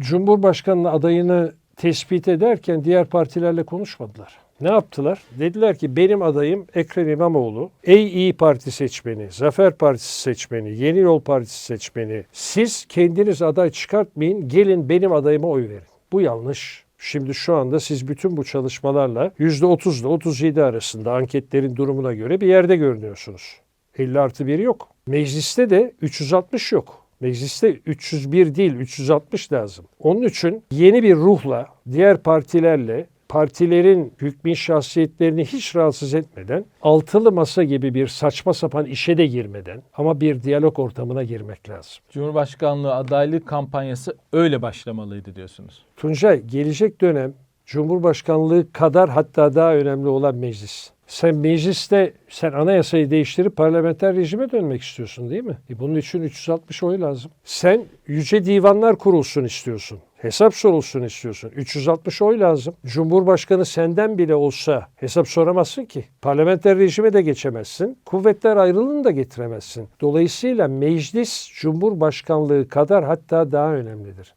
Cumhurbaşkanlığı adayını tespit ederken diğer partilerle konuşmadılar. Ne yaptılar? Dediler ki benim adayım Ekrem İmamoğlu. Ey İyi Parti seçmeni, Zafer Partisi seçmeni, Yeni Yol Partisi seçmeni. Siz kendiniz aday çıkartmayın, gelin benim adayıma oy verin. Bu yanlış. Şimdi şu anda siz bütün bu çalışmalarla %30 ile 37 arasında anketlerin durumuna göre bir yerde görünüyorsunuz. 50 artı 1 yok. Mecliste de 360 yok. Mecliste 301 değil 360 lazım. Onun için yeni bir ruhla diğer partilerle partilerin hükmün şahsiyetlerini hiç rahatsız etmeden altılı masa gibi bir saçma sapan işe de girmeden ama bir diyalog ortamına girmek lazım. Cumhurbaşkanlığı adaylık kampanyası öyle başlamalıydı diyorsunuz. Tuncay gelecek dönem Cumhurbaşkanlığı kadar hatta daha önemli olan meclis. Sen mecliste sen anayasayı değiştirip parlamenter rejime dönmek istiyorsun değil mi? E bunun için 360 oy lazım. Sen yüce divanlar kurulsun istiyorsun. Hesap sorulsun istiyorsun. 360 oy lazım. Cumhurbaşkanı senden bile olsa hesap soramazsın ki. Parlamenter rejime de geçemezsin. Kuvvetler ayrılığını da getiremezsin. Dolayısıyla meclis Cumhurbaşkanlığı kadar hatta daha önemlidir.